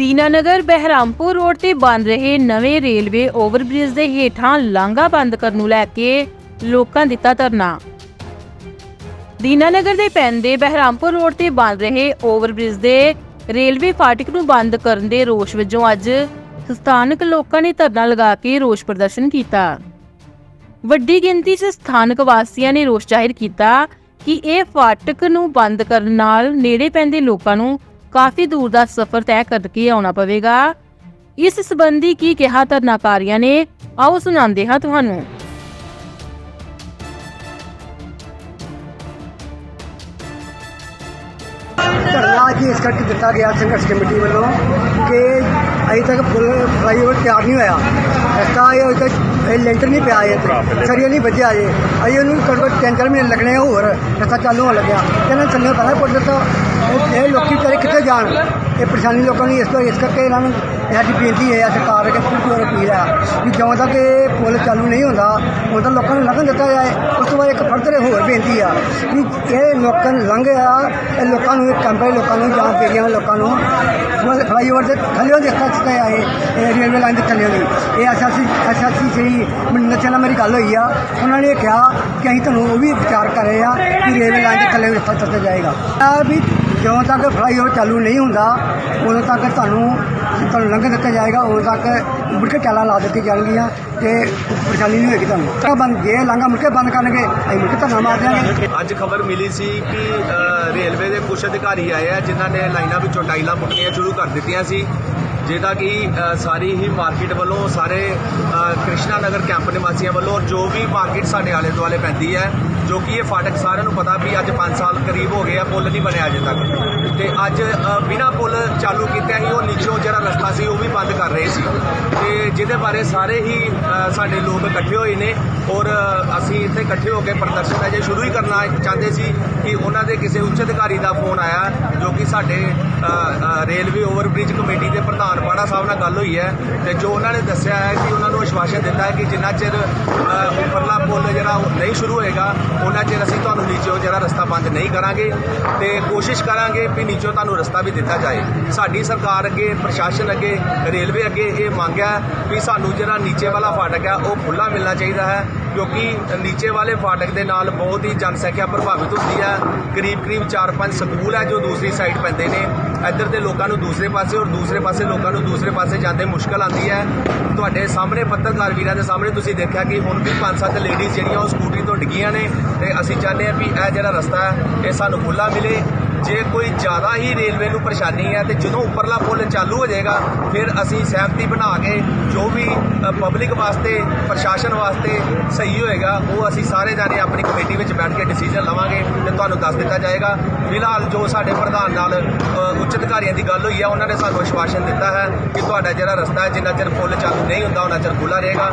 Dinanagar Behrampur road ਤੇ ਬਣ ਰਹੇ ਨਵੇਂ ਰੇਲਵੇ ਓਵਰਬ੍ਰਿਜ ਦੇ ਹੇਠਾਂ ਲਾਂਘਾ ਬੰਦ ਕਰਨ ਨੂੰ ਲੈ ਕੇ ਲੋਕਾਂ ਦਿੱਤਾ ਧਰਨਾ। ਦੀਨਾਨਗਰ ਦੇ ਪੈਂਦੇ ਬਹਿਰਾਮਪੁਰ ਰੋਡ ਤੇ ਬਣ ਰਹੇ ਓਵਰਬ੍ਰਿਜ ਦੇ ਰੇਲਵੇ ਫਾਟਕ ਨੂੰ ਬੰਦ ਕਰਨ ਦੇ ਰੋਸ ਵਜੋਂ ਅੱਜ ਸਥਾਨਕ ਲੋਕਾਂ ਨੇ ਧਰਨਾ ਲਗਾ ਕੇ ਰੋਸ ਪ੍ਰਦਰਸ਼ਨ ਕੀਤਾ। ਵੱਡੀ ਗਿਣਤੀ 'ਚ ਸਥਾਨਕ ਵਾਸੀਆਂ ਨੇ ਰੋਸ ਜ਼ਾਹਿਰ ਕੀਤਾ ਕਿ ਇਹ ਫਾਟਕ ਨੂੰ ਬੰਦ ਕਰਨ ਨਾਲ ਨੇੜੇ ਪੈਂਦੇ ਲੋਕਾਂ ਨੂੰ ਕਾਫੀ ਦੂਰ ਦਾ ਸਫ਼ਰ ਤੈਅ ਕਰਕੇ ਆਉਣਾ ਪਵੇਗਾ। ਇਸ ਸੰਬੰਧੀ ਕੀ ਕਿਹਾ ਧਰਨਾਕਾਰੀਆਂ ਨੇ? ਆਓ ਸੁਣਾਉਂਦੇ ਹਾਂ ਤੁਹਾਨੂੰ। ਧਰਨਾ ਅੱਜ ਇਸ ਕਰਕੇ ਦਿੱਤਾ ਗਿਆ ਸੰਘਰਸ਼ ਕਮੇਟੀ ਵੱਲੋਂ ਕਿ ਅਜੇ ਤੱਕ ਫਲਾਈਓਵਰ ਤਿਆਰ ਨਹੀਂ ਹੋਇਆ। ਰਸਤਾ ਇਹ ਅਜੇ ਤੱਕ ਲੈਂਟਰ ਨਹੀਂ ਪਿਆ ਅਜੇ ਸਰੀਆ ਨਹੀਂ ਵੱਜਿਆ ਅਜੇ। ਅਜੇ ਉਹਨੂੰ ਘੱਟੋ ਘੱਟ ਤਿੰਨ ਚਾਰ ਮਹੀਨੇ ਲੱਗਣੇ ਹੋਰ। ਰਸਤਾ ਚਾਲੂ ਹੋਣ ਲੱਗਿਆ। ਕਹਿੰਦੇ ਚੱਲਣੇ ਪਹਿਲਾਂ ਪੁੱਟ ਦਿੱਤਾ। ਇਹ- ਇਹ ਲੋਕੀ ਵਿਚਾਰੇ ਕਿੱਥੇ ਜਾਣ। ਇਹ ਪਰੇਸ਼ਾਨੀ ਲੋਕਾਂ ਦੀ ਇਸ ਤੋਂ ਇਸ ਕਰਕੇ ਇਹਨਾਂ ਨੂੰ ਇਹ ਸਾਡੀ ਬੇਨਤੀ ਹੈ ਸਰਕਾਰ ਅੱਗੇ ਪੂਰੀ ਪੂਰੀ ਅਪੀਲ ਹੈ ਕਿ ਜਦੋਂ ਤੱਕ ਇਹ ਪੁਲ ਚਾਲੂ ਨਹੀਂ ਹੁੰਦਾ, ਉਦੋਂ ਤੱਕ ਲੋਕਾਂ ਨੂੰ ਲੰਘਣ ਦਿੱਤਾ ਜਾਏ। ਉਸ ਤੋਂ ਬਾਅਦ ਇੱਕ ਫਰਦਰ ਹੋਰ ਬੇਨਤੀ ਆ ਕਿ ਇਹ ਲੋਕਾਂ ਨੂੰ ਲੰਘ ਆ ਇਹ ਲੋਕਾਂ ਨੂੰ ਕੰਪਨੀ ਲੋਕਾਂ ਨੂੰ ਜਾਂ ਫੇਰੀਆਂ ਦੇ ਲੋਕਾਂ ਨੂੰ ਫਲਾਈਓਵਰ ਦੇ ਥੱਲੇ ਦੇ ਸੱਚਤੇ ਆਏ, ਇਹ ਰੇਲਵੇ ਲਾਈਨ ਦੇ ਥੱਲੇ ਦੀ ਇਹ ਐਸਐਸਸੀ ਐਸਐਸਸੀ ਜਿਹੜੀ ਨਚਨਾ ਮੇਰੀ ਗੱਲ ਹੋਈ ਆ, ਉਹਨਾਂ ਨੇ ਕਿਹਾ ਕਿ ਅਸੀਂ ਤੁਹਾਨੂੰ ਉਹ ਵੀ ਵਿਚਾਰ ਕਰ ਰਹੇ ਆ ਕਿ ਰੇਲਵੇ ਲਾਈਨ ਦੇ ਥੱਲੇ ਰਸਤਾ ਚੱਲਦਾ ਜਾਏਗਾ। ਆ ਵੀ ਜਦੋਂ ਤੱਕ ਫਲਾਈਓਵਰ ਚਾਲੂ ਨਹੀਂ ਹੁੰਦਾ, ਉਦੋਂ ਤੱਕ ਤੁਹਾਨੂੰ ਤੁਹਾਨੂੰ ਲੰਘ ਦਿੱਤਾ ਜਾਏਗਾ, ਉਦੋਂ ਤੱਕ ਮੁੜ ਕੇ ਚਾਲਾਂ ਲਾ ਦਿੱਤੀ ਜਾਣਗੀਆਂ ਤੇ ਪਰੇਸ਼ਾਨੀ ਨਹੀਂ ਹੋਏਗੀ ਤੁਹਾਨੂੰ। ਤਾਂ ਬੰਦ ਜੇ ਲਾਂਘਾ ਮੁੜ ਕੇ ਬੰਦ ਕਰਨਗੇ ਅਸੀਂ ਮੁੜ ਕੇ ਧਰਨਾ ਮਾਰ ਦਿਆਂਗੇ। ਅੱਜ ਖਬਰ ਮਿਲੀ ਸੀ ਕਿ ਰੇਲਵੇ ਦੇ ਕੁਝ ਅਧਿਕਾਰੀ ਆਏ ਆ ਜਿਨ੍ਹਾਂ ਨੇ ਲਾਈਨਾਂ ਵਿੱਚੋਂ ਟਾਈਲਾਂ ਪੁੱਟਣੀਆਂ ਸ਼ੁਰੂ ਕਰ ਦਿੱਤੀਆਂ ਸੀ। ਜਿਹਦਾ ਕਿ ਸਾਰੀ ਹੀ ਮਾਰਕੀਟ ਵੱਲੋਂ ਸਾਰੇ ਕ੍ਰਿਸ਼ਨਾ ਨਗਰ ਕੈਂਪ ਨਿਵਾਸੀਆਂ ਵੱਲੋਂ ਔਰ ਜੋ ਵੀ ਮਾਰਕੀਟ ਸਾਡੇ ਆਲੇ ਦੁਆਲੇ ਪੈਂਦੀ ਹੈ ਜੋ ਕਿ ਇਹ ਫਾਟਕ ਸਾਰਿਆਂ ਨੂੰ ਪਤਾ ਵੀ ਅੱਜ 5 ਸਾਲ ਕਰੀਬ ਹੋ ਗਏ ਆ ਪੁਲ ਨਹੀਂ ਬਣਿਆ ਅਜੇ ਤੱਕ। ਤੇ ਅੱਜ ਅ, ਬਿਨਾਂ ਪੁਲ ਚਾਲੂ ਕੀਤੇ ਹੀ ਉਹ ਨੀਚੋਂ ਜਿਹੜਾ ਰਸਤਾ ਸੀ ਉਹ ਵੀ ਬੰਦ ਕਰ ਰਹੇ ਸੀ। ਤੇ ਜਿਹਦੇ ਬਾਰੇ ਸਾਰੇ ਹੀ ਸਾਡੇ ਲੋਕ ਇਕੱਠੇ ਹੋਏ ਨੇ ਔਰ ਅਸੀਂ ਇੱਥੇ ਇਕੱਠੇ ਹੋ ਕੇ ਪ੍ਰਦਰਸ਼ਨ ਅਜੇ ਸ਼ੁਰੂ ਹੀ ਕਰਨਾ ਚਾਹੁੰਦੇ ਸੀ ਕਿ ਉਹਨਾਂ ਦੇ ਕਿਸੇ ਉੱਚ ਅਧਿਕਾਰੀ ਦਾ ਫੋਨ ਆਇਆ, ਜੋ ਕਿ ਸਾਡੇ ਰੇਲਵੇ ਓਵਰਬ੍ਰਿਜ ਕਮੇਟੀ ਦੇ ਪ੍ਰਧਾਨ ਬਾੜਾ ਸਾਹਿਬ ਨਾਲ ਗੱਲ ਹੋਈ ਹੈ ਤੇ ਜੋ ਉਹਨਾਂ ਨੇ ਦੱਸਿਆ ਹੈ ਕਿ ਉਹਨਾਂ ਨੂੰ ਵਿਸ਼ਵਾਸਨ ਦਿੱਤਾ ਹੈ ਕਿ ਜਿੰਨਾ ਚਿਰ ਉੱਪਰਲਾ ਪੁਲ ਜਿਹੜਾ ਉਹ ਨਹੀਂ ਸ਼ੁਰੂ ਹੋਏਗਾ, ਉਹਨਾਂ ਚਿਰ ਅਸੀਂ ਤੁਹਾਨੂੰ ਨੀਚੋਂ ਜਿਹੜਾ ਰਸਤਾ ਬੰਦ ਨਹੀਂ ਕਰਾਂਗੇ ਤੇ ਕੋਸ਼ਿਸ਼ ਕਰਾਂਗੇ ਵੀ ਨੀਚੋਂ ਤੁਹਾਨੂੰ ਰਸਤਾ ਵੀ ਦਿੱਤਾ ਜਾਏ। ਸਾਡੀ ਸਰਕਾਰ ਅੱਗੇ, ਪ੍ਰਸ਼ਾਸਨ ਅੱਗੇ, ਰੇਲਵੇ ਅੱਗੇ ਇਹ ਮੰਗ ਹੈ ਵੀ ਸਾਨੂੰ ਜਿਹੜਾ ਨੀਚੇ ਵਾਲਾ ਫਾਟਕ ਹੈ, ਉਹ ਖੁੱਲਾ ਮਿਲਣਾ ਚਾਹੀਦਾ ਹੈ, ਕਿਉਂਕਿ ਨੀਚੇ ਵਾਲੇ ਫਾਟਕ ਦੇ ਨਾਲ ਬਹੁਤ ਹੀ ਜਨਸੰਖਿਆ ਪ੍ਰਭਾਵਿਤ ਹੁੰਦੀ ਹੈ। ਕਰੀਬ ਕਰੀਬ 4-5 ਸਕੂਲ ਹੈ ਜੋ ਦੂਸਰੀ ਸਾਈਡ ਪੈਂਦੇ ਨੇ। ਇੱਧਰ ਦੇ ਲੋਕਾਂ ਨੂੰ ਦੂਸਰੇ ਪਾਸੇ ਔਰ ਦੂਸਰੇ ਪਾਸੇ ਲੋਕਾਂ ਨੂੰ ਦੂਸਰੇ ਪਾਸੇ ਜਾਂਦੇ ਮੁਸ਼ਕਲ ਆਉਂਦੀ ਹੈ। ਤੁਹਾਡੇ ਸਾਹਮਣੇ ਪੱਤਰਕਾਰ ਵੀਰਾਂ ਦੇ ਸਾਹਮਣੇ ਤੁਸੀਂ ਦੇਖਿਆ ਕਿ ਹੁਣ ਵੀ 5-7 ਲੇਡੀਜ਼ ਜਿਹੜੀਆਂ ਉਹ ਸਕੂਟਰੀ ਤੋਂ ਡਿੱਗੀਆਂ ਨੇ ਤੇ ਅਸੀਂ ਚਾਹੁੰਦੇ ਹਾਂ ਵੀ ਇਹ ਜਿਹੜਾ ਰਸਤਾ ਹੈ, ਇਹ ਸਾਨੂੰ ਖੁੱਲਾ ਮਿਲੇ। ਜੇ ਕੋਈ ਜ਼ਿਆਦਾ ਹੀ ਰੇਲਵੇ ਨੂੰ ਪਰੇਸ਼ਾਨੀ ਹੈ ਤੇ ਜਦੋਂ ਉੱਪਰਲਾ ਪੁਲ ਚਾਲੂ ਹੋ ਜਾਏਗਾ, ਫਿਰ ਅਸੀਂ ਸਹਿਮਤੀ ਬਣਾ ਕੇ ਜੋ ਵੀ ਪਬਲਿਕ ਵਾਸਤੇ, ਪ੍ਰਸ਼ਾਸਨ ਵਾਸਤੇ ਸਹੀ ਹੋਏਗਾ, ਉਹ ਅਸੀਂ ਸਾਰੇ ਜਾਣੇ ਆਪਣੀ ਕਮੇਟੀ ਵਿੱਚ ਬੈਠ ਕੇ ਡਿਸੀਜਨ ਲਵਾਂਗੇ ਤੇ ਤੁਹਾਨੂੰ ਦੱਸ ਦਿੱਤਾ ਜਾਏਗਾ। ਫਿਲਹਾਲ ਜੋ ਸਾਡੇ ਪ੍ਰਧਾਨ ਨਾਲ ਉੱਚ ਅਧਿਕਾਰੀਆਂ ਦੀ ਗੱਲ ਹੋਈ ਹੈ, ਉਹਨਾਂ ਨੇ ਸਾਨੂੰ ਵਿਸ਼ਵਾਸਨ ਦਿੱਤਾ ਹੈ ਕਿ ਤੁਹਾਡਾ ਜਿਹੜਾ ਰਸਤਾ ਹੈ, ਜਿੰਨਾ ਚਿਰ ਪੁਲ ਚਾਲੂ ਨਹੀਂ ਹੁੰਦਾ, ਉਹਨਾਂ ਚਿਰ ਖੁੱਲਾ ਰਹੇਗਾ।